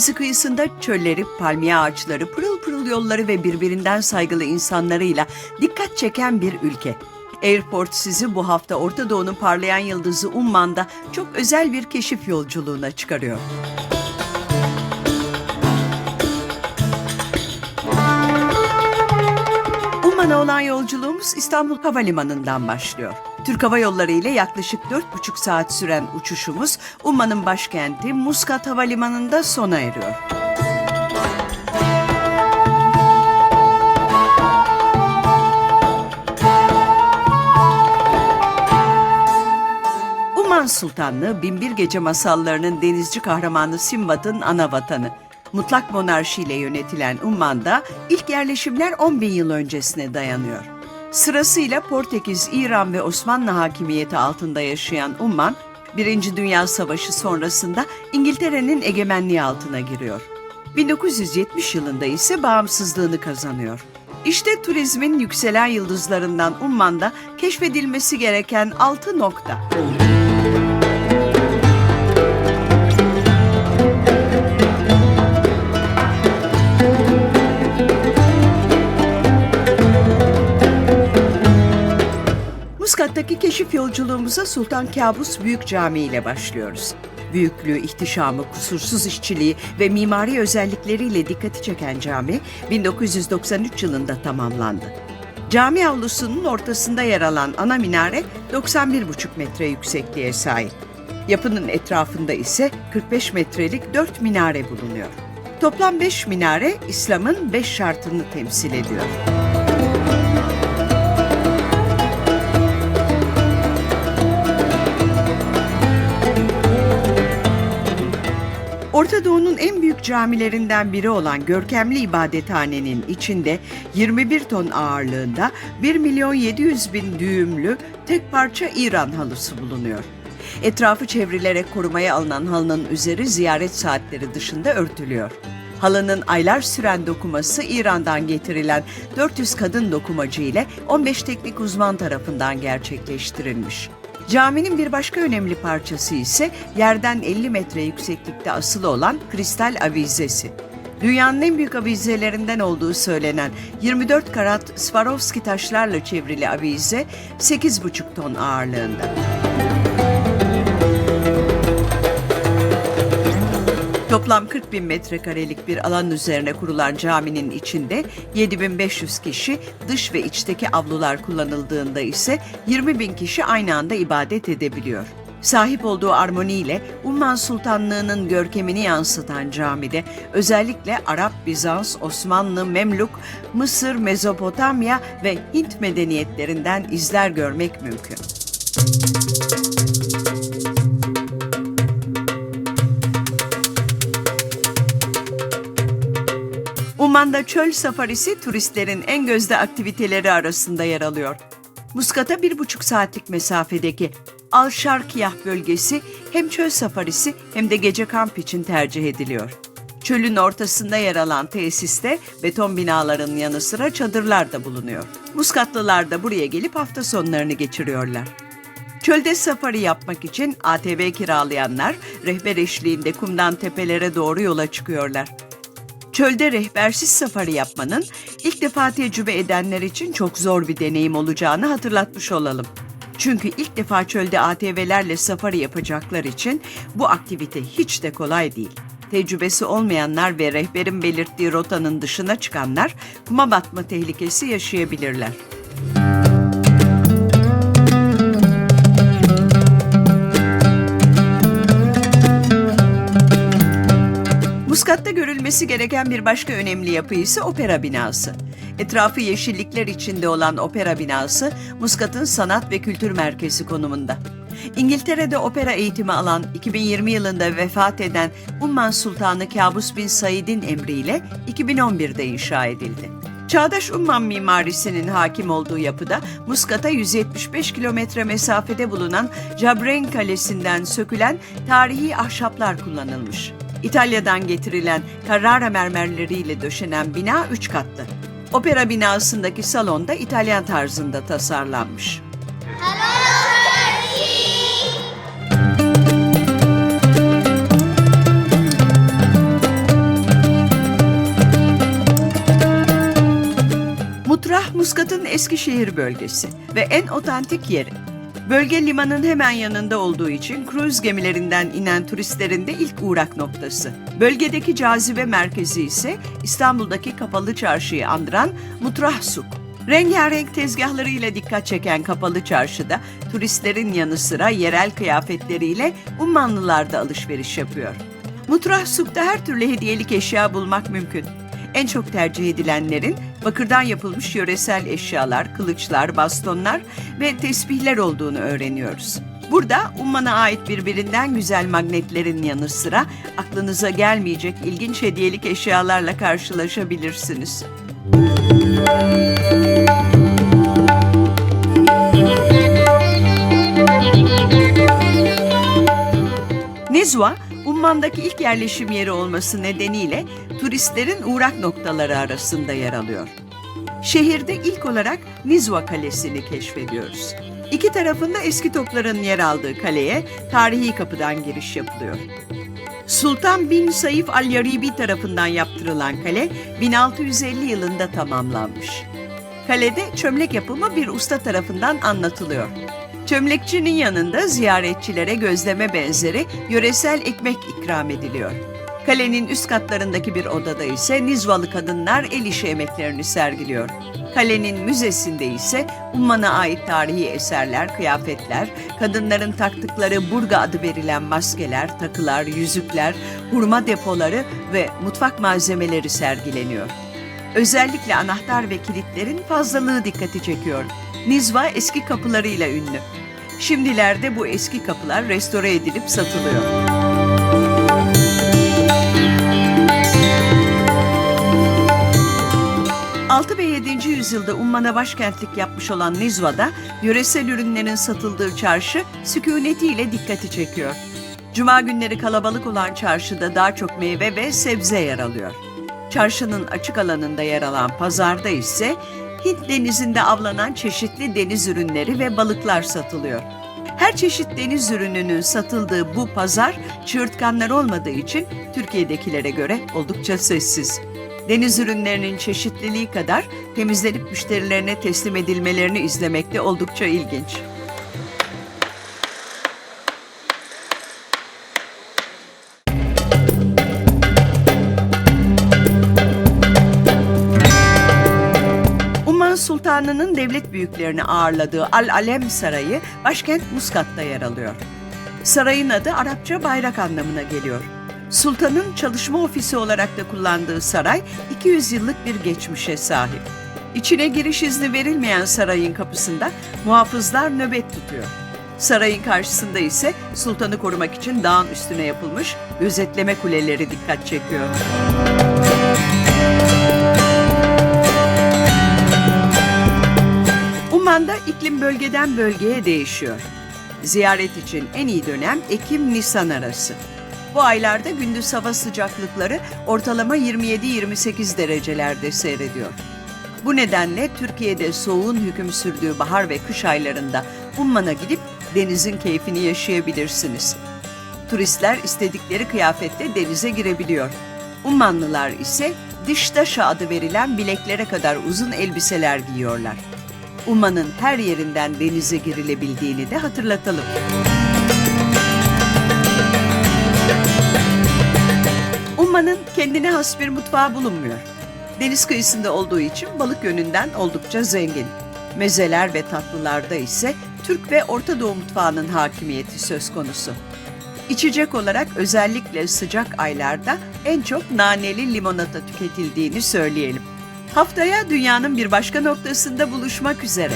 Denizi kıyısında çölleri, palmiye ağaçları, pırıl pırıl yolları ve birbirinden saygılı insanlarıyla dikkat çeken bir ülke. Airport sizi bu hafta Orta Doğu'nun parlayan yıldızı Umman'da çok özel bir keşif yolculuğuna çıkarıyor. Umman'a olan yolculuğumuz İstanbul Havalimanı'ndan başlıyor. Türk Hava Yolları ile yaklaşık 4,5 saat süren uçuşumuz Umman'ın başkenti Muscat Havalimanı'nda sona eriyor. Umman Sultanlığı Binbir Gece masallarının denizci kahramanı Simbad'ın ana vatanı. Mutlak monarşiyle yönetilen Umman'da ilk yerleşimler 10 bin yıl öncesine dayanıyor. Sırasıyla Portekiz, İran ve Osmanlı hakimiyeti altında yaşayan Umman, Birinci Dünya Savaşı sonrasında İngiltere'nin egemenliği altına giriyor. 1970 yılında ise bağımsızlığını kazanıyor. İşte turizmin yükselen yıldızlarından Umman'da keşfedilmesi gereken 6 nokta. Muskat'taki keşif yolculuğumuza Sultan Kabus Büyük Camii ile başlıyoruz. Büyüklüğü, ihtişamı, kusursuz işçiliği ve mimari özellikleriyle dikkati çeken cami 1993 yılında tamamlandı. Cami avlusunun ortasında yer alan ana minare 91,5 metre yüksekliğe sahip. Yapının etrafında ise 45 metrelik 4 minare bulunuyor. Toplam 5 minare İslam'ın 5 şartını temsil ediyor. Doğu'nun en büyük camilerinden biri olan görkemli ibadethanenin içinde 21 ton ağırlığında 1 milyon 700 bin düğümlü tek parça İran halısı bulunuyor. Etrafı çevrilerek korumaya alınan halının üzeri ziyaret saatleri dışında örtülüyor. Halının aylar süren dokuması İran'dan getirilen 400 kadın dokumacı ile 15 teknik uzman tarafından gerçekleştirilmiş. Caminin bir başka önemli parçası ise yerden 50 metre yükseklikte asılı olan kristal avizesi. Dünyanın en büyük avizelerinden olduğu söylenen 24 karat Swarovski taşlarla çevrili avize 8,5 ton ağırlığında. Toplam 40 bin metrekarelik bir alan üzerine kurulan caminin içinde 7500 kişi, dış ve içteki avlular kullanıldığında ise 20 bin kişi aynı anda ibadet edebiliyor. Sahip olduğu armoniyle Umman Sultanlığı'nın görkemini yansıtan camide özellikle Arap, Bizans, Osmanlı, Memluk, Mısır, Mezopotamya ve Hint medeniyetlerinden izler görmek mümkün. Umman'da çöl safarisi turistlerin en gözde aktiviteleri arasında yer alıyor. Muskat'a bir buçuk saatlik mesafedeki Al-Şarkiyah bölgesi hem çöl safarisi hem de gece kamp için tercih ediliyor. Çölün ortasında yer alan tesiste beton binaların yanı sıra çadırlar da bulunuyor. Muskatlılar da buraya gelip hafta sonlarını geçiriyorlar. Çölde safari yapmak için ATV kiralayanlar rehber eşliğinde kumdan tepelere doğru yola çıkıyorlar. Çölde rehbersiz safari yapmanın ilk defa tecrübe edenler için çok zor bir deneyim olacağını hatırlatmış olalım. Çünkü ilk defa çölde ATV'lerle safari yapacaklar için bu aktivite hiç de kolay değil. Tecrübesi olmayanlar ve rehberin belirttiği rotanın dışına çıkanlar kuma batma tehlikesi yaşayabilirler. Muskat'ta görülmesi gereken bir başka önemli yapı ise opera binası. Etrafı yeşillikler içinde olan opera binası, Muskat'ın sanat ve kültür merkezi konumunda. İngiltere'de opera eğitimi alan 2020 yılında vefat eden Umman Sultanı Kabus bin Said'in emriyle 2011'de inşa edildi. Çağdaş Umman mimarisinin hakim olduğu yapıda Muskat'a 175 kilometre mesafede bulunan Cabreyn Kalesi'nden sökülen tarihi ahşaplar kullanılmış. İtalya'dan getirilen Carrara mermerleriyle döşenen bina üç katlı. Opera binasındaki salonda İtalyan tarzında tasarlanmış. Mutrah Muskat'ın Eskişehir bölgesi ve en otantik yeri. Bölge limanın hemen yanında olduğu için kruz gemilerinden inen turistlerin de ilk uğrak noktası. Bölgedeki cazibe merkezi ise İstanbul'daki kapalı çarşıyı andıran Mutrahsuk. Rengarenk tezgahlarıyla dikkat çeken kapalı çarşıda turistlerin yanı sıra yerel kıyafetleriyle Ummanlılar da alışveriş yapıyor. Mutrahsuk'ta her türlü hediyelik eşya bulmak mümkün. En çok tercih edilenlerin bakırdan yapılmış yöresel eşyalar, kılıçlar, bastonlar ve tesbihler olduğunu öğreniyoruz. Burada Umman'a ait birbirinden güzel magnetlerin yanı sıra aklınıza gelmeyecek ilginç hediyelik eşyalarla karşılaşabilirsiniz. Nizwa, Umman'daki ilk yerleşim yeri olması nedeniyle turistlerin uğrak noktaları arasında yer alıyor. Şehirde ilk olarak Nizwa Kalesi'ni keşfediyoruz. İki tarafında eski topların yer aldığı kaleye tarihi kapıdan giriş yapılıyor. Sultan bin Saif al-Yaribi tarafından yaptırılan kale 1650 yılında tamamlanmış. Kalede çömlek yapımı bir usta tarafından anlatılıyor. Çömlekçinin yanında ziyaretçilere gözleme benzeri yöresel ekmek ikram ediliyor. Kalenin üst katlarındaki bir odada ise Nizvalı kadınlar el işi emeklerini sergiliyor. Kalenin müzesinde ise Umman'a ait tarihi eserler, kıyafetler, kadınların taktıkları burga adı verilen maskeler, takılar, yüzükler, hurma depoları ve mutfak malzemeleri sergileniyor. Özellikle anahtar ve kilitlerin fazlalığı dikkati çekiyor. Nizva eski kapılarıyla ünlü. Şimdilerde bu eski kapılar restore edilip satılıyor. 6 ve 7. yüzyılda Umman'a başkentlik yapmış olan Nizva'da yöresel ürünlerin satıldığı çarşı sükunetiyle dikkati çekiyor. Cuma günleri kalabalık olan çarşıda daha çok meyve ve sebze yer alıyor. Çarşının açık alanında yer alan pazarda ise Hint denizinde avlanan çeşitli deniz ürünleri ve balıklar satılıyor. Her çeşit deniz ürününün satıldığı bu pazar çığırtkanlar olmadığı için Türkiye'dekilere göre oldukça sessiz. Deniz ürünlerinin çeşitliliği kadar temizlenip müşterilerine teslim edilmelerini izlemek de oldukça ilginç. Sultanı'nın devlet büyüklerini ağırladığı Al Alem Sarayı başkent Muskat'ta yer alıyor. Sarayın adı Arapça bayrak anlamına geliyor. Sultanın çalışma ofisi olarak da kullandığı saray 200 yıllık bir geçmişe sahip. İçine giriş izni verilmeyen sarayın kapısında muhafızlar nöbet tutuyor. Sarayın karşısında ise sultanı korumak için dağın üstüne yapılmış gözetleme kuleleri dikkat çekiyor. Umman'da iklim bölgeden bölgeye değişiyor. Ziyaret için en iyi dönem Ekim-Nisan arası. Bu aylarda gündüz hava sıcaklıkları ortalama 27-28 derecelerde seyrediyor. Bu nedenle Türkiye'de soğuğun hüküm sürdüğü bahar ve kış aylarında Umman'a gidip denizin keyfini yaşayabilirsiniz. Turistler istedikleri kıyafetle denize girebiliyor. Ummanlılar ise diştaşa adı verilen bileklere kadar uzun elbiseler giyiyorlar. Umman'ın her yerinden denize girilebildiğini de hatırlatalım. Umman'ın kendine has bir mutfağı bulunmuyor. Deniz kıyısında olduğu için balık yönünden oldukça zengin. Mezeler ve tatlılarda ise Türk ve Orta Doğu mutfağının hakimiyeti söz konusu. İçecek olarak özellikle sıcak aylarda en çok naneli limonata tüketildiğini söyleyelim. Haftaya dünyanın bir başka noktasında buluşmak üzere.